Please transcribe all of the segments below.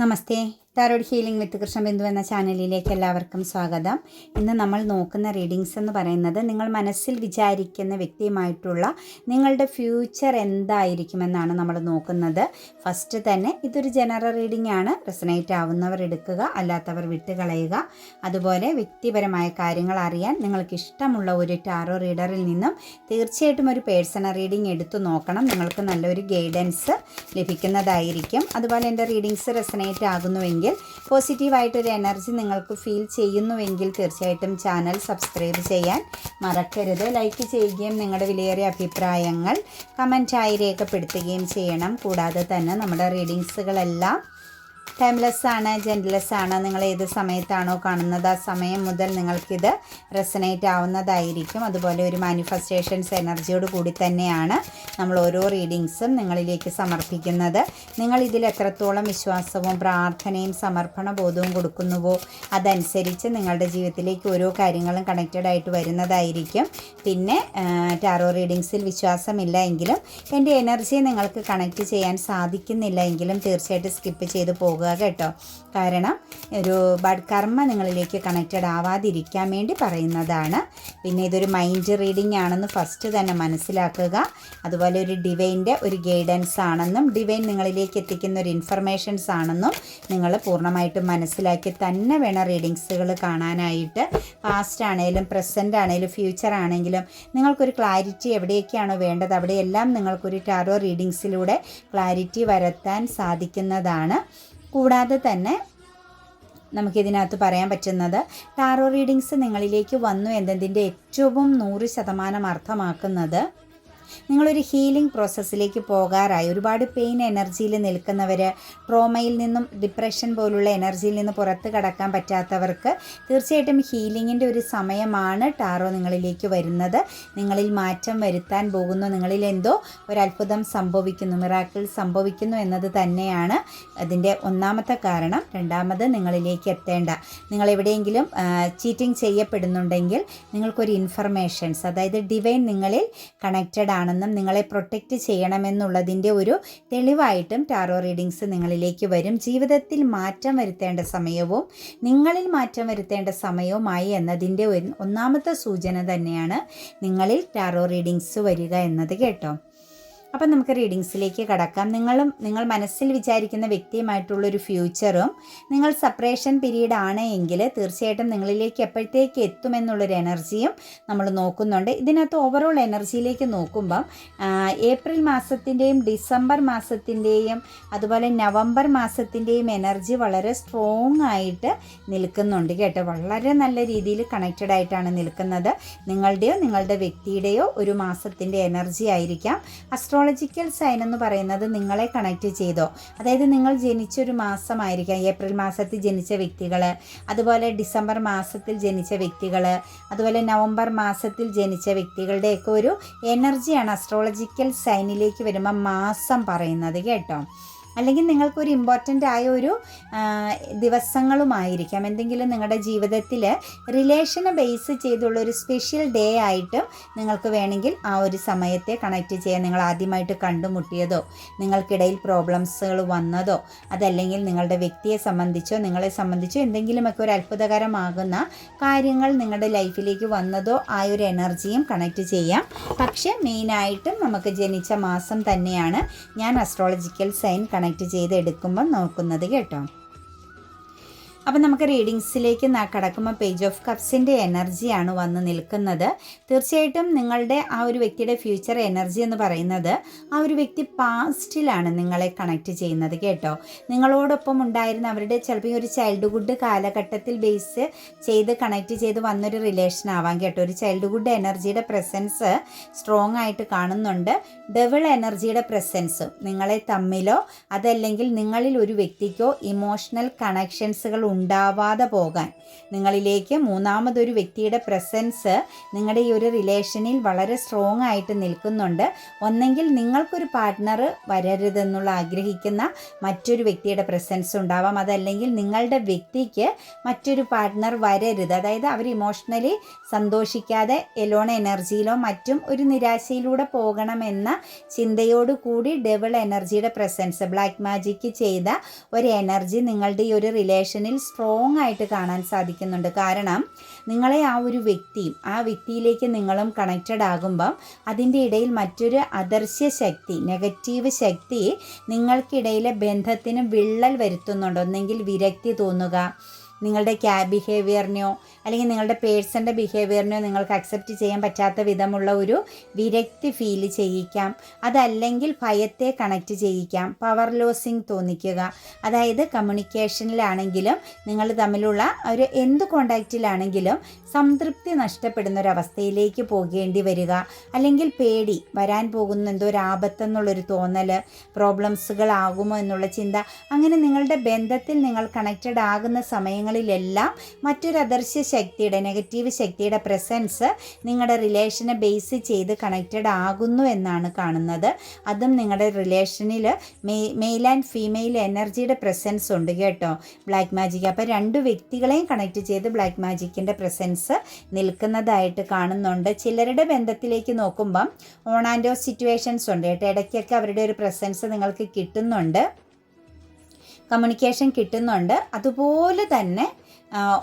नमस्ते। Tarot healing വിത്ത് കൃഷ്ണബിന്ദു എന്ന ചാനലിലേക്ക് എല്ലാവർക്കും സ്വാഗതം. ഇന്ന് നമ്മൾ നോക്കുന്ന റീഡിങ്സ് എന്ന് പറയുന്നത് നിങ്ങൾ മനസ്സിൽ വിചാരിക്കുന്ന വ്യക്തിയുമായിട്ടുള്ള നിങ്ങളുടെ ഫ്യൂച്ചർ എന്തായിരിക്കുമെന്നാണ് നമ്മൾ നോക്കുന്നത്. ഫസ്റ്റ് തന്നെ ഇതൊരു ജനറൽ റീഡിംഗ് ആണ്. റെസനേറ്റ് ആവുന്നവർ എടുക്കുക അല്ലാത്തവർ വിട്ടുകളയുക. അതുപോലെ വ്യക്തിപരമായ കാര്യങ്ങൾ അറിയാൻ നിങ്ങൾക്ക് ഇഷ്ടമുള്ള ഒരു ടാറോ റീഡറിൽ നിന്നും തീർച്ചയായിട്ടും ഒരു പേഴ്സണൽ റീഡിംഗ് എടുത്തു നോക്കണം. നിങ്ങൾക്ക് നല്ലൊരു ഗൈഡൻസ് ലഭിക്കുന്നതായിരിക്കും. അതുപോലെ എന്റെ റീഡിങ്സ് റെസനേറ്റ് ആകുന്നുവെങ്കിൽ പോസിറ്റീവായിട്ടൊരു എനർജി നിങ്ങൾക്ക് ഫീൽ ചെയ്യുന്നുവെങ്കിൽ തീർച്ചയായിട്ടും ചാനൽ സബ്സ്ക്രൈബ് ചെയ്യാൻ മറക്കരുത്. ലൈക്ക് ചെയ്യുകയും നിങ്ങളുടെ വിലയേറിയ അഭിപ്രായങ്ങൾ കമന്റായി രേഖപ്പെടുത്തുകയും ചെയ്യണം. കൂടാതെ തന്നെ നമ്മുടെ റീഡിങ്സുകളെല്ലാം ടൈംലെസ് ആണ് ജെന്റ്ലെസ് ആണ്. നിങ്ങൾ ഏത് സമയത്താണോ കാണുന്നത് ആ സമയം മുതൽ നിങ്ങൾക്കിത് റെസനേറ്റ് ആവുന്നതായിരിക്കും. അതുപോലെ ഒരു മാനിഫെസ്റ്റേഷൻസ് എനർജിയോട് കൂടി തന്നെയാണ് നമ്മൾ ഓരോ റീഡിങ്സും നിങ്ങളിലേക്ക് സമർപ്പിക്കുന്നത്. നിങ്ങൾ ഇതിൽ എത്രത്തോളം വിശ്വാസവും പ്രാർത്ഥനയും സമർപ്പണ ബോധവും കൊടുക്കുന്നുവോ അതനുസരിച്ച് നിങ്ങളുടെ ജീവിതത്തിലേക്ക് ഓരോ കാര്യങ്ങളും കണക്റ്റഡ് ആയിട്ട് വരുന്നതായിരിക്കും. പിന്നെ ടാറോ റീഡിങ്സിൽ വിശ്വാസമില്ല എങ്കിലും എന്റെ എനർജിയെ നിങ്ങൾക്ക് കണക്റ്റ് ചെയ്യാൻ സാധിക്കുന്നില്ല എങ്കിലും തീർച്ചയായിട്ടും സ്കിപ്പ് ചെയ്ത് പോകുക കേട്ടോ. കാരണം ഒരു കർമ്മ നിങ്ങളിലേക്ക് കണക്റ്റഡ് ആവാതിരിക്കാൻ വേണ്ടി പറയുന്നതാണ്. പിന്നെ ഇതൊരു മൈൻഡ് റീഡിംഗ് ആണെന്ന് ഫസ്റ്റ് തന്നെ മനസ്സിലാക്കുക. അതുപോലെ ഒരു ഡിവൈന്റെ ഒരു ഗൈഡൻസ് ആണെന്നും ഡിവൈൻ നിങ്ങളിലേക്ക് എത്തിക്കുന്ന ഒരു ഇൻഫർമേഷൻസ് ആണെന്നും നിങ്ങൾ പൂർണമായിട്ടും മനസ്സിലാക്കി തന്നെ വേണം റീഡിങ്സുകൾ കാണാനായിട്ട്. പാസ്റ്റ് ആണെങ്കിലും പ്രസന്റ് ആണെങ്കിലും ഫ്യൂച്ചർ ആണെങ്കിലും നിങ്ങൾക്കൊരു ക്ലാരിറ്റി എവിടെയൊക്കെയാണോ വേണ്ടത് അവിടെയെല്ലാം നിങ്ങൾക്കൊരു ടാറോ റീഡിങ്സിലൂടെ ക്ലാരിറ്റി വരുത്താൻ സാധിക്കുന്നതാണ്. കൂടാതെ തന്നെ നമുക്കിതിനകത്ത് പറയാൻ പറ്റുന്നത് ടാറോ റീഡിങ്സ് നിങ്ങളിലേക്ക് വന്നു എന്നതിന്റെ ഏറ്റവും നൂറ് ശതമാനം അർത്ഥമാക്കുന്നത് നിങ്ങളൊരു ഹീലിംഗ് പ്രോസസ്സിലേക്ക് പോകാറായി. ഒരുപാട് പെയിൻ എനർജിയിൽ നിൽക്കുന്നവർ ട്രോമയിൽ നിന്നും ഡിപ്രഷൻ പോലുള്ള എനർജിയിൽ നിന്ന് പുറത്ത് കടക്കാൻ പറ്റാത്തവർക്ക് തീർച്ചയായിട്ടും ഹീലിങ്ങിന്റെ ഒരു സമയമാണ് ടാറോ നിങ്ങളിലേക്ക് വരുന്നത്. നിങ്ങളിൽ മാറ്റം വരുത്താൻ പോകുന്നു. നിങ്ങളിൽ എന്തോ ഒരു സംഭവിക്കുന്നു. മിറാക്കിൾ സംഭവിക്കുന്നു എന്നത് തന്നെയാണ് അതിന്റെ ഒന്നാമത്തെ കാരണം. രണ്ടാമത് നിങ്ങളിലേക്ക് എത്തേണ്ട. നിങ്ങൾ എവിടെയെങ്കിലും ചീറ്റിംഗ് ചെയ്യപ്പെടുന്നുണ്ടെങ്കിൽ നിങ്ങൾക്കൊരു ഇൻഫർമേഷൻസ് അതായത് ഡിവൈൻ നിങ്ങളിൽ കണക്റ്റഡ് ആണെന്നും നിങ്ങളെ പ്രൊട്ടക്റ്റ് ചെയ്യണമെന്നുള്ളതിന്റെ ഒരു തെളിവായിട്ടും ടാറോ റീഡിങ്സ് നിങ്ങളിലേക്ക് വരും. ജീവിതത്തിൽ മാറ്റം വരുത്തേണ്ട സമയവും നിങ്ങളിൽ മാറ്റം വരുത്തേണ്ട സമയവുമായി എന്നതിന്റെ ഒന്നാമത്തെ സൂചന തന്നെയാണ് നിങ്ങളിൽ ടാറോ റീഡിങ്സ് വരിക എന്നത് കേട്ടോ. അപ്പം നമുക്ക് റീഡിങ്സിലേക്ക് കടക്കാം. നിങ്ങളും നിങ്ങൾ മനസ്സിൽ വിചാരിക്കുന്ന വ്യക്തിയുമായിട്ടുള്ളൊരു ഫ്യൂച്ചറും നിങ്ങൾ സെപ്പറേഷൻ പീരീഡ് ആണ് എങ്കിൽ തീർച്ചയായിട്ടും നിങ്ങളിലേക്ക് എപ്പോഴത്തേക്ക് എത്തുമെന്നുള്ളൊരു എനർജിയും നമ്മൾ നോക്കുന്നുണ്ട്. ഇതിനകത്ത് ഓവറോൾ എനർജിയിലേക്ക് നോക്കുമ്പം ഏപ്രിൽ മാസത്തിന്റെയും ഡിസംബർ മാസത്തിന്റെയും അതുപോലെ നവംബർ മാസത്തിന്റെയും എനർജി വളരെ സ്ട്രോങ് ആയിട്ട് നിൽക്കുന്നുണ്ട് കേട്ടോ. വളരെ നല്ല രീതിയിൽ കണക്റ്റഡ് ആയിട്ടാണ് നിൽക്കുന്നത്. നിങ്ങളുടെയോ നിങ്ങളുടെ വ്യക്തിയുടെയോ ഒരു മാസത്തിന്റെ എനർജി ആയിരിക്കാം. അസ്ട്രോ അസ്ട്രോളജിക്കൽ സൈൻ എന്ന് പറയുന്നത് നിങ്ങളെ കണക്റ്റ് ചെയ്തോ? അതായത് നിങ്ങൾ ജനിച്ചൊരു മാസമായിരിക്കാം. ഏപ്രിൽ മാസത്തിൽ ജനിച്ച വ്യക്തികൾ അതുപോലെ ഡിസംബർ മാസത്തിൽ ജനിച്ച വ്യക്തികൾ അതുപോലെ നവംബർ മാസത്തിൽ ജനിച്ച വ്യക്തികളുടെയൊക്കെ ഒരു എനർജിയാണ് അസ്ട്രോളജിക്കൽ സൈനിലേക്ക് വരുമ്പോൾ മാസം പറയുന്നത് കേട്ടോ. അല്ലെങ്കിൽ നിങ്ങൾക്കൊരു ഇമ്പോർട്ടന്റ് ആയ ഒരു ദിവസങ്ങളുമായിരിക്കാം. എന്തെങ്കിലും നിങ്ങളുടെ ജീവിതത്തിൽ റിലേഷനെ ബേസ് ചെയ്തുള്ള ഒരു സ്പെഷ്യൽ ഡേ ആയിട്ടും നിങ്ങൾക്ക് വേണമെങ്കിൽ ആ ഒരു സമയത്തെ കണക്ട് ചെയ്യാൻ നിങ്ങൾ ആദ്യമായിട്ട് കണ്ടുമുട്ടിയതോ നിങ്ങൾക്കിടയിൽ പ്രോബ്ലംസുകൾ വന്നതോ അതല്ലെങ്കിൽ നിങ്ങളുടെ വ്യക്തിയെ സംബന്ധിച്ചോ നിങ്ങളെ സംബന്ധിച്ചോ എന്തെങ്കിലുമൊക്കെ ഒരു അത്ഭുതകരമാകുന്ന കാര്യങ്ങൾ നിങ്ങളുടെ ലൈഫിലേക്ക് വന്നതോ ആ ഒരു എനർജിയും കണക്ട് ചെയ്യാം. പക്ഷേ മെയിനായിട്ടും നമുക്ക് ജനിച്ച മാസം തന്നെയാണ് ഞാൻ അസ്ട്രോളജിക്കൽ സൈൻ കണക്ട് ചെയ്ത് എടുക്കുമ്പോൾ നോക്കുന്നത് കേട്ടോ. അപ്പം നമുക്ക് റീഡിങ്സിലേക്ക് കടക്കുമ്പോൾ പേജ് ഓഫ് കപ്സിന്റെ എനർജിയാണ് വന്ന് നിൽക്കുന്നത്. തീർച്ചയായിട്ടും നിങ്ങളുടെ ആ ഒരു വ്യക്തിയുടെ ഫ്യൂച്ചർ എനർജി എന്ന് പറയുന്നത് ആ ഒരു വ്യക്തി പാസ്റ്റിലാണ് നിങ്ങളെ കണക്ട് ചെയ്യുന്നത് കേട്ടോ. നിങ്ങളോടൊപ്പം ഉണ്ടായിരുന്ന അവരുടെ ചിലപ്പോൾ ഒരു ചൈൽഡ്ഹുഡ് കാലഘട്ടത്തിൽ ബേസ് ചെയ്ത് കണക്ട് ചെയ്ത് വന്നൊരു റിലേഷൻ ആവാം കേട്ടോ. ഒരു ചൈൽഡ്ഹുഡ് എനർജിയുടെ പ്രസൻസ് സ്ട്രോങ് ആയിട്ട് കാണുന്നുണ്ട്. ഡബിൾ എനർജിയുടെ പ്രസൻസ് നിങ്ങളെ തമ്മിലോ അതല്ലെങ്കിൽ നിങ്ങളിൽ ഒരു വ്യക്തിക്കോ ഇമോഷണൽ കണക്ഷൻസുകൾ ഉണ്ടാവാതെ പോകാൻ. നിങ്ങളിലേക്ക് മൂന്നാമതൊരു വ്യക്തിയുടെ പ്രസൻസ് നിങ്ങളുടെ ഈ ഒരു റിലേഷനിൽ വളരെ സ്ട്രോങ് ആയിട്ട് നിൽക്കുന്നുണ്ട്. ഒന്നെങ്കിൽ നിങ്ങൾക്കൊരു പാർട്ട്ണർ വരരുതെന്നുള്ള ആഗ്രഹിക്കുന്ന മറ്റൊരു വ്യക്തിയുടെ പ്രസൻസ് ഉണ്ടാവാം. അതല്ലെങ്കിൽ നിങ്ങളുടെ വ്യക്തിക്ക് മറ്റൊരു പാർട്ട്ണർ വരരുത്. അതായത് അവർ ഇമോഷണലി സന്തോഷിക്കാതെ എലോൺ എനർജിയിലോ മറ്റും ഒരു നിരാശയിലൂടെ പോകണമെന്ന ചിന്തയോട് കൂടി ഡബിൾ എനർജിയുടെ പ്രസൻസ് ബ്ലാക്ക് മാജിക്ക് ചെയ്ത ഒരു എനർജി നിങ്ങളുടെ ഈ ഒരു റിലേഷനിൽ സ്ട്രോങ് ആയിട്ട് കാണാൻ സാധിക്കുന്നുണ്ട്. കാരണം നിങ്ങളെ ആ ഒരു വ്യക്തിയും ആ വ്യക്തിയിലേക്ക് നിങ്ങളും കണക്റ്റഡ് ആകുമ്പം അതിന്റെ ഇടയിൽ മറ്റൊരു അദർശ്യ ശക്തി നെഗറ്റീവ് ശക്തി നിങ്ങൾക്കിടയിലെ ബന്ധത്തിന് വിള്ളൽ വരുത്തുന്നുണ്ട്. ഒന്നെങ്കിൽ വിരക്തി തോന്നുക നിങ്ങളുടെ ക്യാ ബിഹേവിയറിനെയോ അല്ലെങ്കിൽ നിങ്ങളുടെ പേഴ്സന്റെ ബിഹേവിയറിനെയോ നിങ്ങൾക്ക് അക്സെപ്റ്റ് ചെയ്യാൻ പറ്റാത്ത വിധമുള്ള ഒരു വിരക്തി ഫീൽ ചെയ്യിക്കാം. അതല്ലെങ്കിൽ ഭയത്തെ കണക്റ്റ് ചെയ്യിക്കാം. പവർ ലോസിങ് തോന്നിക്കുക. അതായത് കമ്മ്യൂണിക്കേഷനിലാണെങ്കിലും നിങ്ങൾ തമ്മിലുള്ള ഒരു എന്ത് കോണ്ടാക്റ്റിലാണെങ്കിലും സംതൃപ്തി നഷ്ടപ്പെടുന്ന ഒരു അവസ്ഥയിലേക്ക് പോകേണ്ടി വരിക. അല്ലെങ്കിൽ പേടി വരാൻ പോകുന്ന എന്തോ ഒരു ആപത്തെന്നുള്ളൊരു തോന്നൽ പ്രോബ്ലംസുകളാകുമോ എന്നുള്ള ചിന്ത അങ്ങനെ നിങ്ങളുടെ ബന്ധത്തിൽ നിങ്ങൾ കണക്റ്റഡ് ആകുന്ന സമയങ്ങളിലെല്ലാം മറ്റൊരു അദർശ്യ ശക്തിയുടെ നെഗറ്റീവ് ശക്തിയുടെ പ്രസൻസ് നിങ്ങളുടെ റിലേഷനെ ബേസ് ചെയ്ത് കണക്റ്റഡ് ആകുന്നു എന്നാണ് കാണുന്നത്. അതും നിങ്ങളുടെ റിലേഷനിൽ മെയിൽ ആൻഡ് ഫീമെയിൽ എനർജിയുടെ പ്രസൻസ് ഉണ്ട് കേട്ടോ. ബ്ലാക്ക് മാജിക് അപ്പോൾ രണ്ട് വ്യക്തികളെയും കണക്ട് ചെയ്ത് ബ്ലാക്ക് മാജിക്കിന്റെ പ്രസൻസ് നിൽക്കുന്നതായിട്ട് കാണുന്നുണ്ട്. ചിലരുടെ ബന്ധത്തിലേക്ക് നോക്കുമ്പം ഓൺ ആൻഡ് ഓഫ് സിറ്റുവേഷൻസ് ഉണ്ട് കേട്ടോ. ഇടയ്ക്കൊക്കെ അവരുടെ ഒരു പ്രസൻസ് നിങ്ങൾക്ക് കിട്ടുന്നുണ്ട്. കമ്മ്യൂണിക്കേഷൻ കിട്ടുന്നുണ്ട്. അതുപോലെ തന്നെ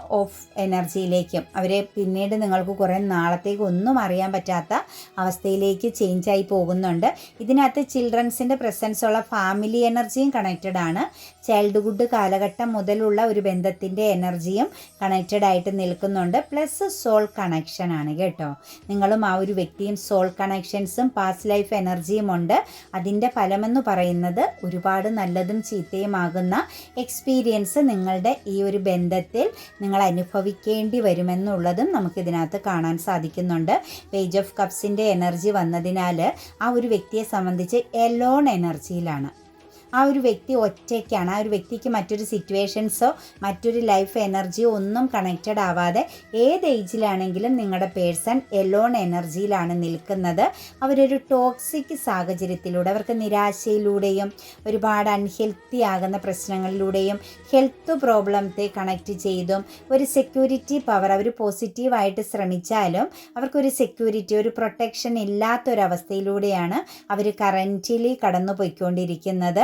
ഓഫ് എനർജിയിലേക്കും അവരെ പിന്നീട് നിങ്ങൾക്ക് കുറേ നാളത്തേക്ക് ഒന്നും അറിയാൻ പറ്റാത്ത അവസ്ഥയിലേക്ക് ചേഞ്ചായി പോകുന്നുണ്ട്. ഇതിനകത്ത് ചിൽഡ്രൻസിന്റെ പ്രസൻസ് ഉള്ള ഫാമിലി എനർജിയും കണക്റ്റഡ് ആണ്. ചൈൽഡ്ഹുഡ് കാലഘട്ടം മുതലുള്ള ഒരു ബന്ധത്തിന്റെ എനർജിയും കണക്റ്റഡ് ആയിട്ട് നിൽക്കുന്നുണ്ട്. പ്ലസ് സോൾ കണക്ഷൻ ആണ് കേട്ടോ. നിങ്ങളും ആ ഒരു വ്യക്തിയും സോൾ കണക്ഷൻസും പാസ്റ്റ് ലൈഫ് എനർജിയും ഉണ്ട്. അതിന്റെ ഫലമെന്ന് പറയുന്നത് ഒരുപാട് നല്ലതും ചീത്തയുമാകുന്ന എക്സ്പീരിയൻസ് നിങ്ങളുടെ ഈ ഒരു ബന്ധത്തിൽ നിങ്ങൾ അനുഭവിക്കേണ്ടി വരുമെന്നുള്ളതും നമുക്കിതിനകത്ത് കാണാൻ സാധിക്കുന്നുണ്ട്. പേജ് ഓഫ് കപ്സിന്റെ എനർജി വന്നതിനാൽ ആ ഒരു വ്യക്തിയെ സംബന്ധിച്ച് എലോൺ എനർജിയിലാണ് ആ ഒരു വ്യക്തി ഒറ്റയ്ക്കാണ്. ആ ഒരു വ്യക്തിക്ക് മറ്റൊരു സിറ്റുവേഷൻസോ മറ്റൊരു ലൈഫ് എനർജിയോ ഒന്നും കണക്റ്റഡ് ആവാതെ ഏത് ഏജിലാണെങ്കിലും നിങ്ങളുടെ പേഴ്സൺ എലോൺ എനർജിയിലാണ് നിൽക്കുന്നത്. അവരൊരു ടോക്സിക് സാഹചര്യത്തിലൂടെ അവർക്ക് നിരാശയിലൂടെയും ഒരുപാട് അൺഹെൽത്തി ആകുന്ന പ്രശ്നങ്ങളിലൂടെയും ഹെൽത്ത് പ്രോബ്ലത്തെ കണക്ട് ചെയ്തും ഒരു സെക്യൂരിറ്റി പവർ അവർ പോസിറ്റീവായിട്ട് ശ്രമിച്ചാലും അവർക്കൊരു സെക്യൂരിറ്റി ഒരു പ്രൊട്ടക്ഷൻ ഇല്ലാത്തൊരവസ്ഥയിലൂടെയാണ് അവർ കറന്റിലി കടന്നു പോയിക്കൊണ്ടിരിക്കുന്നത്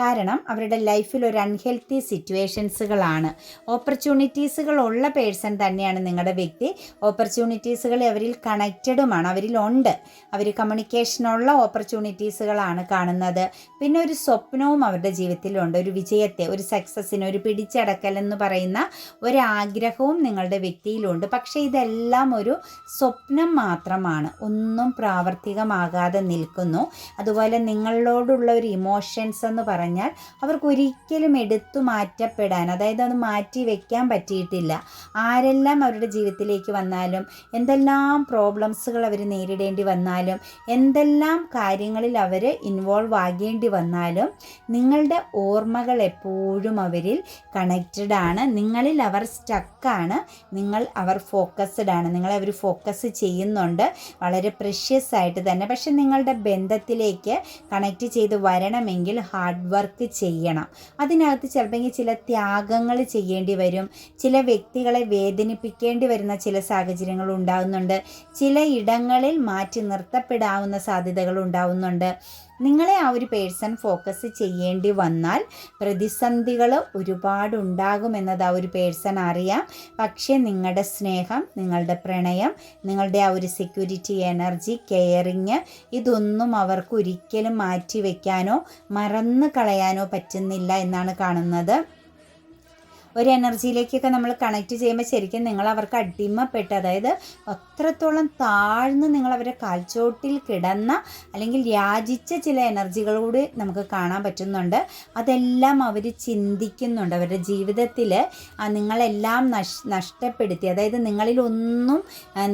കാരണം അവരുടെ ലൈഫിൽ ഒരു അൺഹെൽത്തി സിറ്റുവേഷൻസുകളാണ് ഓപ്പർച്യൂണിറ്റീസുകൾ ഉള്ള പേഴ്സൺ തന്നെയാണ് നിങ്ങളുടെ വ്യക്തി. ഓപ്പർച്യൂണിറ്റീസുകൾ അവരിൽ കണക്റ്റഡുമാണ് അവരിൽ ഉണ്ട് അവർ കമ്മ്യൂണിക്കേഷനുള്ള ഓപ്പർച്യൂണിറ്റീസുകളാണ് കാണുന്നത്. പിന്നെ ഒരു സ്വപ്നവും അവരുടെ ജീവിതത്തിലുണ്ട്. ഒരു വിജയത്തെ ഒരു സക്സസ്സിന് ഒരു പിടിച്ചടക്കൽ എന്ന് പറയുന്ന ഒരാഗ്രഹവും നിങ്ങളുടെ വ്യക്തിയിലുണ്ട്. പക്ഷേ ഇതെല്ലാം ഒരു സ്വപ്നം മാത്രമാണ്. ഒന്നും പ്രാവർത്തികമാകാതെ നിൽക്കുന്നു. അതുപോലെ നിങ്ങളോടുള്ള ഒരു ഇമോഷൻസ് എന്ന് പറയുന്നത് പറഞ്ഞാൽ അവർക്ക് ഒരിക്കലും എടുത്തു മാറ്റപ്പെടാൻ അതായത് അത് മാറ്റി വെക്കാൻ പറ്റിയിട്ടില്ല. ആരെല്ലാം അവരുടെ ജീവിതത്തിലേക്ക് വന്നാലും എന്തെല്ലാം പ്രോബ്ലംസുകൾ അവർ നേരിടേണ്ടി വന്നാലും എന്തെല്ലാം കാര്യങ്ങളിൽ അവർ ഇൻവോൾവ് ആകേണ്ടി വന്നാലും നിങ്ങളുടെ ഓർമ്മകൾ എപ്പോഴും അവരിൽ കണക്റ്റഡ് ആണ്. നിങ്ങളിൽ അവർ സ്റ്റക്കാണ് നിങ്ങൾ അവർ ഫോക്കസ്ഡ് ആണ്. നിങ്ങളെ അവർ ഫോക്കസ് ചെയ്യുന്നുണ്ട്. വളരെ പ്രഷ്യസ് ആയിട്ട് തന്നെ. പക്ഷെ നിങ്ങളുടെ ബന്ധത്തിലേക്ക് കണക്റ്റ് ചെയ്ത് വരണമെങ്കിൽ ഹാർഡ് വർക്ക് ചെയ്യണം. അതിനകത്ത് ചിലപ്പോൾ ചില ത്യാഗങ്ങൾ ചെയ്യേണ്ടി വരും. ചില വ്യക്തികളെ വേദനിപ്പിക്കേണ്ടി വരുന്ന ചില സാഹചര്യങ്ങൾ ഉണ്ടാകുന്നുണ്ട് ചില ഇടങ്ങളിൽ മാറ്റി നിർത്തപ്പെടാവുന്ന സാധ്യതകൾ ഉണ്ടാവുന്നുണ്ട്. നിങ്ങളെ ആ ഒരു പേഴ്സൺ ഫോക്കസ് ചെയ്യേണ്ടി വന്നാൽ പ്രതിസന്ധികൾ ഒരുപാട് ഉണ്ടാകുമെന്നത് ആ ഒരു പേഴ്സൺ അറിയാം. പക്ഷേ നിങ്ങളുടെ സ്നേഹം നിങ്ങളുടെ പ്രണയം നിങ്ങളുടെ ആ ഒരു സെക്യൂരിറ്റി എനർജി കെയറിങ് ഇതൊന്നും അവർക്ക് ഒരിക്കലും മാറ്റി വയ്ക്കാനോ മറന്നു കളയാനോ പറ്റുന്നില്ല എന്നാണ് കാണുന്നത്. ഒരു എനർജിയിലേക്കൊക്കെ നമ്മൾ കണക്ട് ചെയ്യുമ്പോൾ ശരിക്കും നിങ്ങൾ അവർക്ക് അടിമപ്പെട്ട് അതായത് അത്രത്തോളം താഴ്ന്ന് നിങ്ങൾ അവരെ കാൽച്ചോട്ടിൽ കിടന്ന അല്ലെങ്കിൽ യാചിച്ച ചില എനർജികളോട് നമുക്ക് കാണാൻ പറ്റുന്നുണ്ട്. അതെല്ലാം അവർ ചിന്തിക്കുന്നുണ്ട്. അവരുടെ ജീവിതത്തിൽ നിങ്ങളെല്ലാം നഷ് നഷ്ടപ്പെടുത്തി അതായത് നിങ്ങളിലൊന്നും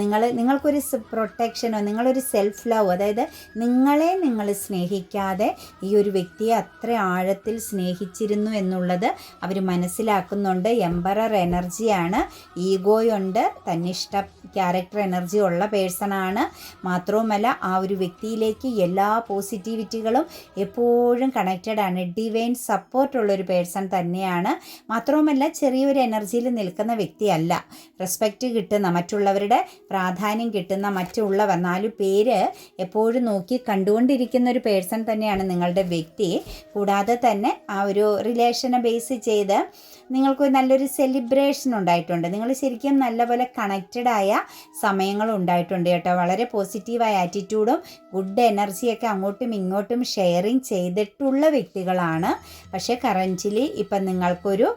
നിങ്ങൾ നിങ്ങൾക്കൊരു പ്രൊട്ടക്ഷനോ നിങ്ങളൊരു സെൽഫ് ലവ് അതായത് നിങ്ങളെ നിങ്ങൾ സ്നേഹിക്കാതെ ഈ ഒരു വ്യക്തിയെ അത്ര ആഴത്തിൽ സ്നേഹിച്ചിരുന്നു എന്നുള്ളത് അവർ മനസ്സിലാക്കുന്നുണ്ട്. കാണുന്നുണ്ട് എംബറർ എനർജിയാണ് ഈഗോയുണ്ട് തന്നിഷ്ട ക്യാരക്ടർ എനർജി ഉള്ള പേഴ്സണാണ് മാത്രവുമല്ല ആ ഒരു വ്യക്തിയിലേക്ക് എല്ലാ പോസിറ്റിവിറ്റികളും എപ്പോഴും കണക്റ്റഡ് ആണ്. ഡിവൈൻ സപ്പോർട്ടുള്ളൊരു പേഴ്സൺ തന്നെയാണ്. മാത്രവുമല്ല ചെറിയൊരു എനർജിയിൽ നിൽക്കുന്ന വ്യക്തിയല്ല. റെസ്പെക്റ്റ് കിട്ടുന്ന മറ്റുള്ളവരുടെ പ്രാധാന്യം കിട്ടുന്ന മറ്റുള്ളവർ നാലു പേര് എപ്പോഴും നോക്കി കണ്ടുകൊണ്ടിരിക്കുന്ന ഒരു പേഴ്സൺ തന്നെയാണ് നിങ്ങളുടെ വ്യക്തി. കൂടാതെ തന്നെ ആ ഒരു റിലേഷനെ ബേസ് ചെയ്ത് നിങ്ങൾക്ക് നല്ലൊരു സെലിബ്രേഷൻ ഉണ്ടായിട്ടുണ്ട്. നിങ്ങൾ ശരിക്കും നല്ലപോലെ കണക്റ്റഡ് ആയ സമയങ്ങൾ ഉണ്ടായിട്ടുണ്ട് കേട്ടോ. വളരെ പോസിറ്റീവായ ആറ്റിറ്റ്യൂഡും ഗുഡ് എനർജിയൊക്കെ അങ്ങോട്ടും ഇങ്ങോട്ടും ഷെയറിങ് ചെയ്തിട്ടുള്ള വ്യക്തികളാണ്. പക്ഷേ കറന്റിലി ഇപ്പം നിങ്ങൾക്കൊരു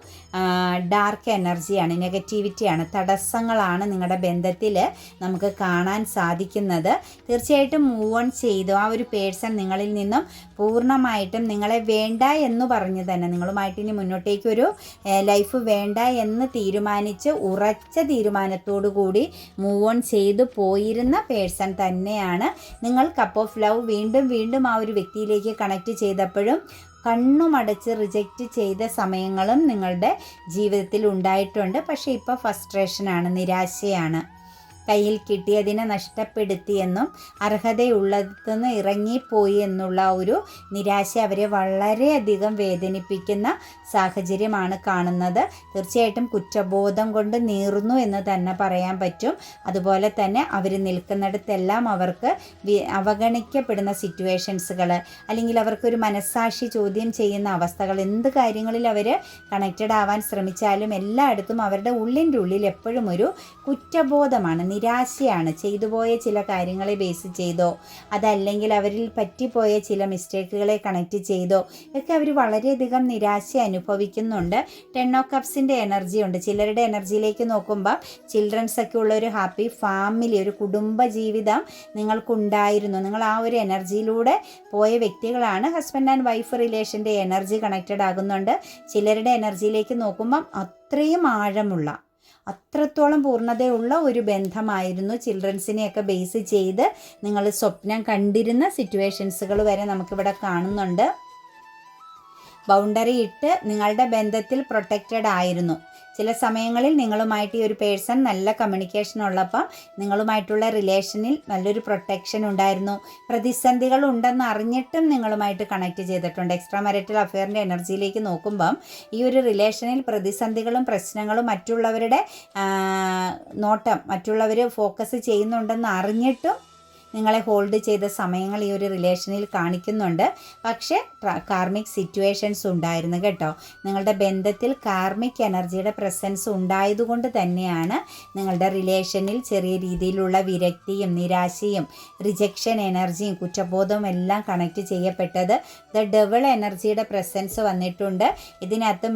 ഡാർക്ക് എനർജിയാണ് നെഗറ്റിവിറ്റിയാണ് തടസ്സങ്ങളാണ് നിങ്ങളുടെ ബന്ധത്തിൽ നമുക്ക് കാണാൻ സാധിക്കുന്നത്. തീർച്ചയായിട്ടും മൂവ് ഓൺ ചെയ്തു. ആ ഒരു പേഴ്സൺ നിങ്ങളിൽ നിന്നും പൂർണമായിട്ടും നിങ്ങളെ വേണ്ട എന്ന് പറഞ്ഞു തന്നെ നിങ്ങളുമായിട്ട് ഇനി മുന്നോട്ടേക്കൊരു ലൈഫ് വേണ്ട എന്ന് തീരുമാനിച്ച് ഉറച്ച തീരുമാനത്തോടു കൂടി മൂവ് ഓൺ ചെയ്തു പോയിരുന്ന പേഴ്സൺ തന്നെയാണ്. നിങ്ങൾ കപ്പ് ഓഫ് ലവ് വീണ്ടും വീണ്ടും ആ ഒരു വ്യക്തിയിലേക്ക് കണക്ട് ചെയ്തപ്പോഴും കണ്ണുമടച്ച് റിജക്റ്റ് ചെയ്ത സമയങ്ങളും നിങ്ങളുടെ ജീവിതത്തിൽ ഉണ്ടായിട്ടുണ്ട്. പക്ഷേ ഇപ്പോൾ ഫസ്ട്രേഷനാണ് നിരാശയാണ്. കയ്യിൽ കിട്ടിയതിനെ നഷ്ടപ്പെടുത്തിയെന്നും അർഹതയുള്ളതെന്ന് ഇറങ്ങിപ്പോയി എന്നുള്ള ഒരു നിരാശ അവരെ വളരെയധികം വേദനിപ്പിക്കുന്ന സാഹചര്യമാണ് കാണുന്നത്. തീർച്ചയായിട്ടും കുറ്റബോധം കൊണ്ട് നീറുന്നു എന്ന് തന്നെ പറയാൻ പറ്റും. അതുപോലെ തന്നെ അവർ നിൽക്കുന്നിടത്തെല്ലാം അവർക്ക് അവഗണിക്കപ്പെടുന്ന സിറ്റുവേഷൻസുകൾ അല്ലെങ്കിൽ അവർക്കൊരു മനസ്സാക്ഷി ചോദ്യം ചെയ്യുന്ന അവസ്ഥകൾ എന്ത് കാര്യങ്ങളിൽ അവർ കണക്റ്റഡ് ആവാൻ ശ്രമിച്ചാലും എല്ലായിടത്തും അവരുടെ ഉള്ളിന്റെ ഉള്ളിൽ എപ്പോഴും ഒരു കുറ്റബോധമാണ്. നിരാശയാണ്. ചെയ്തു പോയ ചില കാര്യങ്ങളെ ബേസ് ചെയ്തോ അതല്ലെങ്കിൽ അവരിൽ പറ്റിപ്പോയ ചില മിസ്റ്റേക്കുകളെ കണക്ട് ചെയ്തോ ഒക്കെ അവർ വളരെയധികം നിരാശ അനുഭവിക്കുന്നുണ്ട്. ടെൻ ഓ കപ്സിന്റെ എനർജി ഉണ്ട്. ചിലരുടെ എനർജിയിലേക്ക് നോക്കുമ്പോൾ ചിൽഡ്രൻസ് ഒക്കെ ഉള്ള ഒരു ഹാപ്പി ഫാമിലി ഒരു കുടുംബ ജീവിതം നിങ്ങൾക്കുണ്ടായിരുന്നു. നിങ്ങൾ ആ ഒരു എനർജിയിലൂടെ പോയ വ്യക്തികളാണ്. ഹസ്ബൻഡ് ആൻഡ് വൈഫ് റിലേഷന്റെ എനർജി കണക്റ്റഡ് ആകുന്നുണ്ട്. ചിലരുടെ എനർജിയിലേക്ക് നോക്കുമ്പം അത്രയും ആഴമുള്ള അത്രത്തോളം പൂർണതയുള്ള ഒരു ബന്ധമായിരുന്നു ചിൽഡ്രൻസിനെയൊക്കെ ബേസ് ചെയ്ത് നിങ്ങൾ സ്വപ്നം കണ്ടിരുന്ന സിറ്റുവേഷൻസുകൾ വരെ നമുക്കിവിടെ കാണുന്നുണ്ട്. ബൗണ്ടറി ഇട്ട് നിങ്ങളുടെ ബന്ധത്തിൽ പ്രൊട്ടക്റ്റഡ് ആയിരുന്നു. ചില സമയങ്ങളിൽ നിങ്ങളുമായിട്ട് ഈ ഒരു പേഴ്സൺ നല്ല കമ്മ്യൂണിക്കേഷൻ ഉള്ളപ്പം നിങ്ങളുമായിട്ടുള്ള റിലേഷനിൽ നല്ലൊരു പ്രൊട്ടക്ഷൻ ഉണ്ടായിരുന്നു. പ്രതിസന്ധികൾ ഉണ്ടെന്ന് അറിഞ്ഞിട്ടും നിങ്ങളുമായിട്ട് കണക്ട് ചെയ്തിട്ടുണ്ട്. എക്സ്ട്രാ മാരിറ്റൽ അഫെയറിന്റെ എനർജിയിലേക്ക് നോക്കുമ്പം ഈ ഒരു റിലേഷനിൽ പ്രതിസന്ധികളും പ്രശ്നങ്ങളും മറ്റുള്ളവരുടെ നോട്ടം മറ്റുള്ളവർ ഫോക്കസ് ചെയ്യുന്നുണ്ടെന്ന് അറിഞ്ഞിട്ടും നിങ്ങളെ ഹോൾഡ് ചെയ്ത സമയങ്ങൾ ഈ ഒരു റിലേഷനിൽ കാണിക്കുന്നുണ്ട്. പക്ഷേ കാർമിക് സിറ്റുവേഷൻസ് ഉണ്ടായിരുന്നു കേട്ടോ. നിങ്ങളുടെ ബന്ധത്തിൽ കാർമിക് എനർജിയുടെ പ്രസൻസ് ഉണ്ടായതുകൊണ്ട് തന്നെയാണ് നിങ്ങളുടെ റിലേഷനിൽ ചെറിയ രീതിയിലുള്ള വിരക്തിയും നിരാശയും റിജക്ഷൻ എനർജിയും കുറ്റബോധവും എല്ലാം കണക്ട് ചെയ്യപ്പെട്ടത് ദ ഡബിൾ എനർജിയുടെ പ്രസൻസ് വന്നിട്ടുണ്ട്. ഇതിനകത്ത്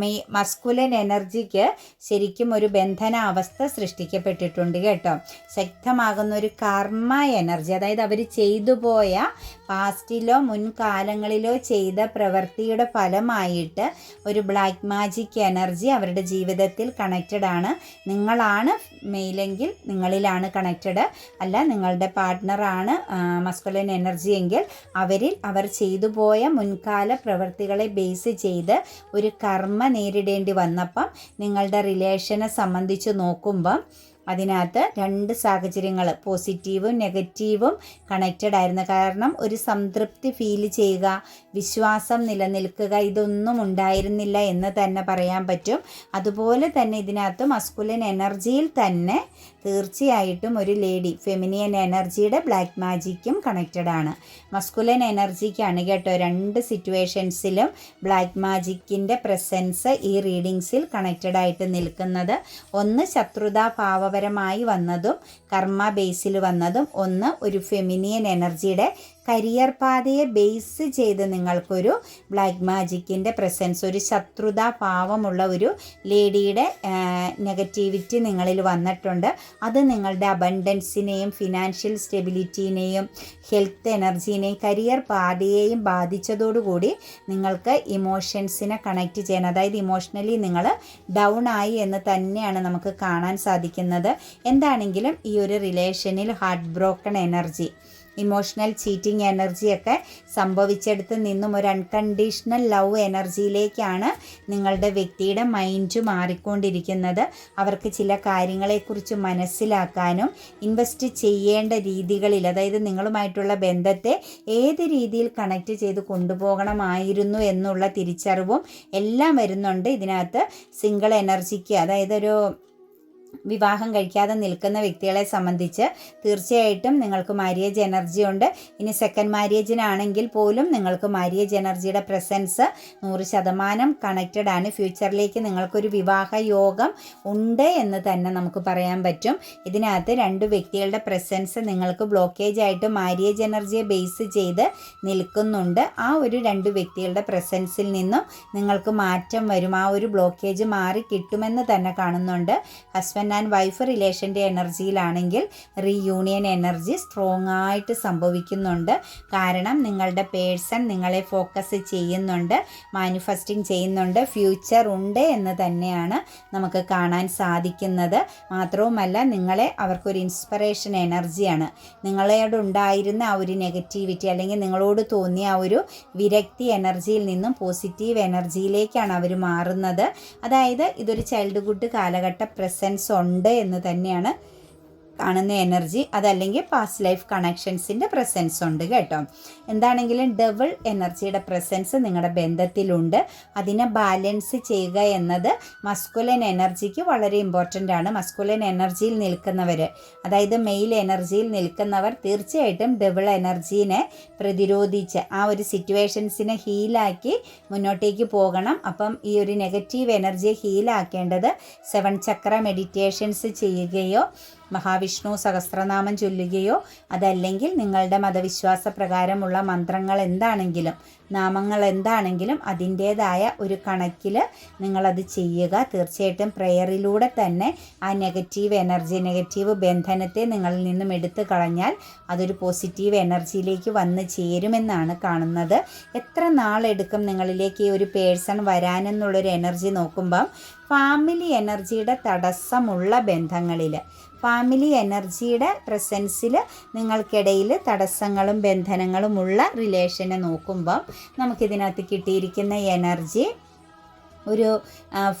മേ മസ്കുലൻ എനർജിക്ക് ശരിക്കും ഒരു ബന്ധനാവസ്ഥ സൃഷ്ടിക്കപ്പെട്ടിട്ടുണ്ട് കേട്ടോ. ശക്തമാകുന്ന ഒരു കർമ്മ എനർജി. അതായത് അവർ ചെയ്തു പോയ പാസ്റ്റിലോ മുൻകാലങ്ങളിലോ ചെയ്ത പ്രവൃത്തിയുടെ ഫലമായിട്ട് ഒരു ബ്ലാക്ക് മാജിക് എനർജി അവരുടെ ജീവിതത്തിൽ കണക്റ്റഡ് ആണ്. നിങ്ങളാണ് മെയിലെങ്കിൽ നിങ്ങളിലാണ് കണക്റ്റഡ് അല്ല നിങ്ങളുടെ പാർട്ട്ണറാണ് മസ്കുലൻ എനർജി എങ്കിൽ അവരിൽ അവർ ചെയ്തു പോയ മുൻകാല പ്രവൃത്തികളെ ബേസ് ചെയ്ത് ഒരു കർമ്മ നേരിടേണ്ടി വന്നപ്പം നിങ്ങളുടെ റിലേഷനെ സംബന്ധിച്ച് നോക്കുമ്പം അതിനകത്ത് രണ്ട് സാഹചര്യങ്ങൾ പോസിറ്റീവും നെഗറ്റീവും കണക്റ്റഡ് ആയിരുന്നു. കാരണം ഒരു സംതൃപ്തി ഫീൽ ചെയ്യുക വിശ്വാസം നിലനിൽക്കുക ഇതൊന്നും ഉണ്ടായിരുന്നില്ല എന്ന് തന്നെ പറയാൻ പറ്റും. അതുപോലെ തന്നെ ഇതിനകത്ത് മസ്കുലൻ എനർജിയിൽ തന്നെ തീർച്ചയായിട്ടും ഒരു ലേഡി ഫെമിനിയൻ എനർജിയുടെ ബ്ലാക്ക് മാജിക്കും കണക്റ്റഡ് ആണ്. മസ്കുലൻ എനർജിക്കാണ് കേട്ടോ രണ്ട് സിറ്റുവേഷൻസിലും ബ്ലാക്ക് മാജിക്കിന്റെ പ്രസൻസ് ഈ റീഡിങ്സിൽ കണക്റ്റഡ് ആയിട്ട് നിൽക്കുന്നത്. ഒന്ന് ശത്രുതാ ഭാവപരമായി വന്നതും കർമ്മ ബേസിൽ വന്നതും ഒന്ന് ഒരു ഫെമിനിയൻ എനർജിയുടെ കരിയർ പാതയെ ബേസ് ചെയ്ത് നിങ്ങൾക്കൊരു ബ്ലാക്ക് മാജിക്കിന്റെ പ്രസൻസ് ഒരു ശത്രുതാ ഭാവമുള്ള ഒരു ലേഡിയുടെ നെഗറ്റിവിറ്റി നിങ്ങളിൽ വന്നിട്ടുണ്ട്. അത് നിങ്ങളുടെ അബണ്ടൻസിനെയും ഫിനാൻഷ്യൽ സ്റ്റെബിലിറ്റീനെയും ഹെൽത്ത് എനർജീനെയും കരിയർ പാതയെയും ബാധിച്ചതോടുകൂടി നിങ്ങൾക്ക് ഇമോഷൻസിനെ കണക്റ്റ് ചെയ്യണം അതായത് ഇമോഷണലി നിങ്ങൾ ഡൗൺ ആയി എന്ന് തന്നെയാണ് നമുക്ക് കാണാൻ സാധിക്കുന്നത്. എന്താണെങ്കിലും ഈ ഒരു റിലേഷനിൽ heart broken energy emotional cheating എനർജിയൊക്കെ സംഭവിച്ചെടുത്ത് നിന്നും ഒരു അൺകണ്ടീഷണൽ ലവ് എനർജിയിലേക്കാണ് നിങ്ങളുടെ വ്യക്തിയുടെ മൈൻഡ് മാറിക്കൊണ്ടിരിക്കുന്നത്. അവർക്ക് ചില കാര്യങ്ങളെക്കുറിച്ച് മനസ്സിലാക്കാനും ഇൻവെസ്റ്റ് ചെയ്യേണ്ട രീതികളിൽ അതായത് നിങ്ങളുമായിട്ടുള്ള ബന്ധത്തെ ഏത് രീതിയിൽ കണക്ട് ചെയ്ത് കൊണ്ടുപോകണമായിരുന്നു എന്നുള്ള തിരിച്ചറിവും എല്ലാം വരുന്നുണ്ട്. ഇതിനകത്ത് സിംഗിൾ എനർജിക്ക് അതായത് ഒരു വിവാഹം കഴിക്കാതെ നിൽക്കുന്ന വ്യക്തികളെ സംബന്ധിച്ച് തീർച്ചയായിട്ടും നിങ്ങൾക്ക് മാര്യേജ് എനർജി ഉണ്ട്. ഇനി സെക്കൻഡ് മാര്യേജിനാണെങ്കിൽ പോലും നിങ്ങൾക്ക് മാര്യേജ് എനർജിയുടെ പ്രസൻസ് നൂറ് ശതമാനം കണക്റ്റഡ് ആണ്. ഫ്യൂച്ചറിലേക്ക് നിങ്ങൾക്കൊരു വിവാഹ യോഗം ഉണ്ട് എന്ന് തന്നെ നമുക്ക് പറയാൻ പറ്റും. ഇതിനകത്ത് രണ്ട് വ്യക്തികളുടെ പ്രസൻസ് നിങ്ങൾക്ക് ബ്ലോക്കേജ് ആയിട്ട് മാര്യേജ് എനർജിയെ ബേസ് ചെയ്ത് നിൽക്കുന്നുണ്ട്. ആ ഒരു രണ്ട് വ്യക്തികളുടെ പ്രസൻസിൽ നിന്നും നിങ്ങൾക്ക് മാറ്റം വരും. ആ ഒരു ബ്ലോക്കേജ് മാറി കിട്ടുമെന്ന് തന്നെ കാണുന്നുണ്ട്. ഹസ്ബൻഡ് ഹസ്ബൻഡ് ആൻഡ് വൈഫ് റിലേഷന്റെ എനർജിയിലാണെങ്കിൽ റീയൂണിയൻ എനർജി സ്ട്രോങ് ആയിട്ട് സംഭവിക്കുന്നുണ്ട്. കാരണം നിങ്ങളുടെ പേഴ്സൺ നിങ്ങളെ ഫോക്കസ് ചെയ്യുന്നുണ്ട് മാനിഫെസ്റ്റിംഗ് ചെയ്യുന്നുണ്ട് ഫ്യൂച്ചർ ഉണ്ട് എന്ന് തന്നെയാണ് നമുക്ക് കാണാൻ സാധിക്കുന്നത്. മാത്രവുമല്ല നിങ്ങളെ അവർക്കൊരു ഇൻസ്പിറേഷൻ എനർജിയാണ് നിങ്ങളോട് ഉണ്ടായിരുന്ന ആ ഒരു നെഗറ്റിവിറ്റി അല്ലെങ്കിൽ നിങ്ങളോട് തോന്നിയ ആ ഒരു വിരക്തി എനർജിയിൽ നിന്നും പോസിറ്റീവ് എനർജിയിലേക്കാണ് അവർ മാറുന്നത്. അതായത് ഇതൊരു ചൈൽഡ്ഹുഡ് കാലഘട്ട പ്രസൻസ് ഉണ്ട് എന്ന് തന്നെയാണ് കാണുന്ന എനർജി അതല്ലെങ്കിൽ പാസ്റ്റ് ലൈഫ് കണക്ഷൻസിന്റെ പ്രസൻസ് ഉണ്ട് കേട്ടോ. എന്താണെങ്കിലും ഡബിൾ എനർജിയുടെ പ്രസൻസ് നിങ്ങളുടെ ബന്ധത്തിലുണ്ട്. അതിനെ ബാലൻസ് ചെയ്യുക എന്നത് മസ്കുലൻ എനർജിക്ക് വളരെ ഇമ്പോർട്ടന്റ് ആണ്. മസ്കുലൻ എനർജിയിൽ നിൽക്കുന്നവർ അതായത് മെയിൽ എനർജിയിൽ നിൽക്കുന്നവർ തീർച്ചയായിട്ടും ഡബിൾ എനർജീനെ പ്രതിരോധിച്ച് ആ ഒരു സിറ്റുവേഷൻസിനെ ഹീലാക്കി മുന്നോട്ടേക്ക് പോകണം. അപ്പം ഈ ഒരു നെഗറ്റീവ് എനർജിയെ ഹീലാക്കേണ്ടത് സെവൻ ചക്ര മെഡിറ്റേഷൻസ് ചെയ്യുകയോ മഹാവിഷ്ണു സഹസ്രനാമം ചൊല്ലുകയോ അതല്ലെങ്കിൽ നിങ്ങളുടെ മതവിശ്വാസ പ്രകാരമുള്ള മന്ത്രങ്ങൾ എന്താണെങ്കിലും നാമങ്ങൾ എന്താണെങ്കിലും അതിന്റേതായ ഒരു കണക്കിൽ നിങ്ങളത് ചെയ്യുക. തീർച്ചയായിട്ടും പ്രെയറിലൂടെ തന്നെ ആ നെഗറ്റീവ് എനർജി നെഗറ്റീവ് ബന്ധനത്തെ നിങ്ങളിൽ നിന്നും എടുത്തു കളഞ്ഞാൽ അതൊരു പോസിറ്റീവ് എനർജിയിലേക്ക് വന്ന് ചേരുമെന്നാണ് കാണുന്നത്. എത്ര നാളെടുക്കും നിങ്ങളിലേക്ക് ഈ ഒരു പേഴ്സൺ വരാനെന്നുള്ളൊരു എനർജി നോക്കുമ്പം? ഫാമിലി എനർജിയുടെ തടസ്സമുള്ള ബന്ധങ്ങളിൽ ഫാമിലി എനർജിയുടെ പ്രസൻസിൽ നിങ്ങൾക്കിടയിൽ തടസ്സങ്ങളും ബന്ധനങ്ങളുമുള്ള റിലേഷനെ നോക്കുമ്പം നമുക്കിതിനകത്ത് കിട്ടിയിരിക്കുന്ന എനർജി ഒരു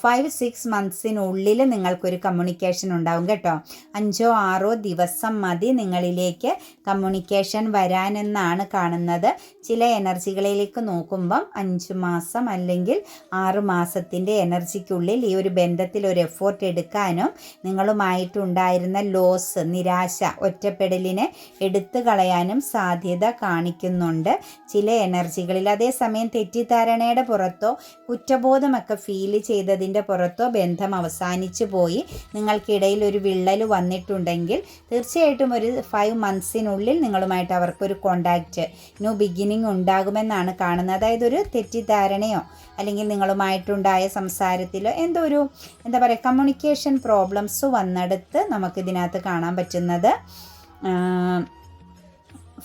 ഫൈവ് സിക്സ് മന്ത്സിനുള്ളിൽ നിങ്ങൾക്കൊരു കമ്മ്യൂണിക്കേഷൻ ഉണ്ടാവും കേട്ടോ. അഞ്ചോ ആറോ ദിവസം മതി നിങ്ങളിലേക്ക് കമ്മ്യൂണിക്കേഷൻ വരാനെന്നാണ് കാണുന്നത്. ചില എനർജികളിലേക്ക് നോക്കുമ്പം അഞ്ച് മാസം അല്ലെങ്കിൽ ആറ് മാസത്തിന്റെ എനർജിക്കുള്ളിൽ ഈ ഒരു ബന്ധത്തിൽ ഒരു എഫോർട്ട് എടുക്കാനും നിങ്ങളുമായിട്ടുണ്ടായിരുന്ന ലോസ് നിരാശ ഒറ്റപ്പെടലിനെ എടുത്തു കളയാനും സാധ്യത കാണിക്കുന്നുണ്ട്. ചില എനർജികളിൽ അതേസമയം തെറ്റിദ്ധാരണയുടെ പുറത്തോ കുറ്റബോധമൊക്കെ ഫീൽ ചെയ്തതിന്റെ പുറത്തോ ബന്ധം അവസാനിച്ചു പോയി. നിങ്ങൾക്കിടയിൽ ഒരു വിള്ളൽ വന്നിട്ടുണ്ടെങ്കിൽ തീർച്ചയായിട്ടും ഒരു ഫൈവ് മന്ത്സിനുള്ളിൽ നിങ്ങളുമായിട്ട് അവർക്കൊരു കോണ്ടാക്റ്റ് ന്യൂ ബിഗിനിങ് ഉണ്ടാകുമെന്നാണ് കാണുന്നത്. അതായത് ഒരു തെറ്റിദ്ധാരണയോ അല്ലെങ്കിൽ നിങ്ങളുമായിട്ടുണ്ടായ സംസാരത്തിലോ എന്തോ ഒരു എന്താ പറയുക കമ്മ്യൂണിക്കേഷൻ പ്രോബ്ലംസ് വന്നെടുത്ത് നമുക്കിതിനകത്ത് കാണാൻ പറ്റുന്നത്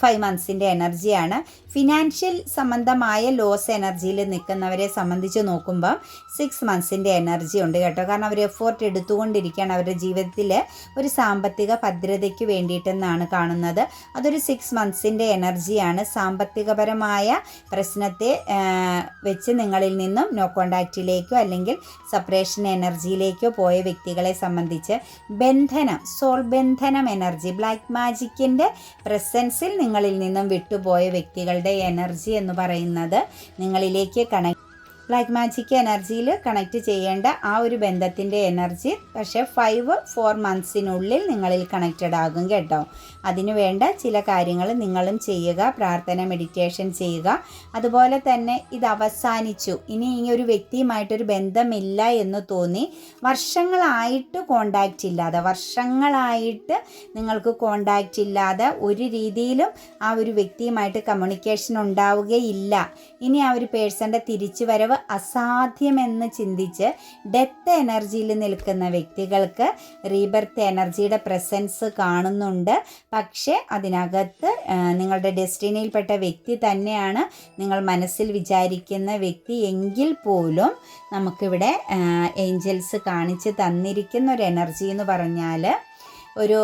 ഫൈവ് മന്ത്സിന്റെ എനർജിയാണ് ഫിനാൻഷ്യൽ സംബന്ധമായ ലോസ് എനർജിയിൽ നിൽക്കുന്നവരെ സംബന്ധിച്ച് നോക്കുമ്പോൾ സിക്സ് മന്ത്സിന്റെ എനർജി ഉണ്ട് കേട്ടോ. കാരണം അവർ എഫോർട്ട് എടുത്തുകൊണ്ടിരിക്കുകയാണ്. അവരുടെ ജീവിതത്തിൽ ഒരു സാമ്പത്തിക ഭദ്രതയ്ക്ക് വേണ്ടിയിട്ടെന്നാണ് കാണുന്നത്. അതൊരു സിക്സ് മന്ത്സിന്റെ എനർജിയാണ് സാമ്പത്തികപരമായ പ്രശ്നത്തെ വെച്ച് നിങ്ങളിൽ നിന്നും നോ കോണ്ടാക്റ്റിലേക്കോ അല്ലെങ്കിൽ സപ്പറേഷൻ എനർജിയിലേക്കോ പോയ വ്യക്തികളെ സംബന്ധിച്ച് ബന്ധനം സോൾ ബന്ധനം എനർജി ബ്ലാക്ക് മാജിക്കിന്റെ പ്രസൻസിൽ നിങ്ങളിൽ നിന്നും വിട്ടുപോയ വ്യക്തികളുടെ എനർജി എന്ന് പറയുന്നത് നിങ്ങളിലേക്ക് കണക്ട് ബ്ലാക്ക് മാജിക് എനർജിയിൽ കണക്ട് ചെയ്യേണ്ട ആ ഒരു ബന്ധത്തിന്റെ എനർജി പക്ഷേ ഫൈവ് ഫോർ മന്ത്സിനുള്ളിൽ നിങ്ങളിൽ കണക്റ്റഡ് ആകും കേട്ടോ. അതിനു വേണ്ട ചില കാര്യങ്ങൾ നിങ്ങളും ചെയ്യുക പ്രാർത്ഥന മെഡിറ്റേഷൻ ചെയ്യുക. അതുപോലെ തന്നെ ഇത് അവസാനിച്ചു. ഇനി ഈ ഒരു വ്യക്തിയുമായിട്ടൊരു ബന്ധമില്ല എന്ന് തോന്നി. വർഷങ്ങളായിട്ട് കോണ്ടാക്റ്റ് ഇല്ലാതെ വർഷങ്ങളായിട്ട് നിങ്ങൾക്ക് കോണ്ടാക്റ്റ് ഇല്ലാതെ ഒരു രീതിയിലും ആ ഒരു വ്യക്തിയുമായിട്ട് കമ്മ്യൂണിക്കേഷൻ ഉണ്ടാവുകയില്ല. ഇനി ആ ഒരു പേഴ്സന്റെ തിരിച്ചു അസാധ്യമെന്ന് ചിന്തിച്ച് ഡെത്ത് എനർജിയിൽ നിൽക്കുന്ന വ്യക്തികൾക്ക് റീബർത്ത് എനർജിയുടെ പ്രസൻസ് കാണുന്നുണ്ട്. പക്ഷേ അതിനകത്ത് നിങ്ങളുടെ ഡെസ്റ്റിനിയിൽപ്പെട്ട വ്യക്തി തന്നെയാണ് നിങ്ങൾ മനസ്സിൽ വിചാരിക്കുന്ന വ്യക്തി എങ്കിൽ പോലും നമുക്കിവിടെ ഏഞ്ചൽസ് കാണിച്ച് തന്നിരിക്കുന്ന ഒരു എനർജി എന്ന് പറഞ്ഞാൽ ഒരു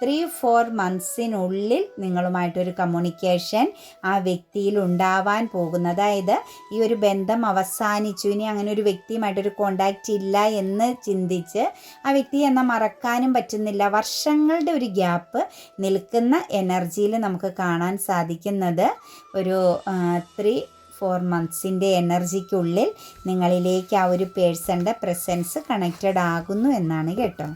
ത്രീ ഫോർ മന്ത്സിനുള്ളിൽ നിങ്ങളുമായിട്ടൊരു കമ്മ്യൂണിക്കേഷൻ ആ വ്യക്തിയിൽ ഉണ്ടാവാൻ പോകുന്നത് അതായത് ഈ ഒരു ബന്ധം അവസാനിച്ചു ഇനി അങ്ങനെ ഒരു വ്യക്തിയുമായിട്ടൊരു കോണ്ടാക്റ്റ് ഇല്ല എന്ന് ചിന്തിച്ച് ആ വ്യക്തി എന്നാൽ മറക്കാനും പറ്റുന്നില്ല. വർഷങ്ങളുടെ ഒരു ഗ്യാപ്പ് നിൽക്കുന്ന എനർജിയിൽ നമുക്ക് കാണാൻ സാധിക്കുന്നത് ഒരു ത്രീ ഫോർ മന്ത്സിന്റെ എനർജിക്കുള്ളിൽ നിങ്ങളിലേക്ക് ആ ഒരു പേഴ്സന്റെ പ്രസൻസ് കണക്റ്റഡ് ആകുന്നു എന്നാണ് കേട്ടോ.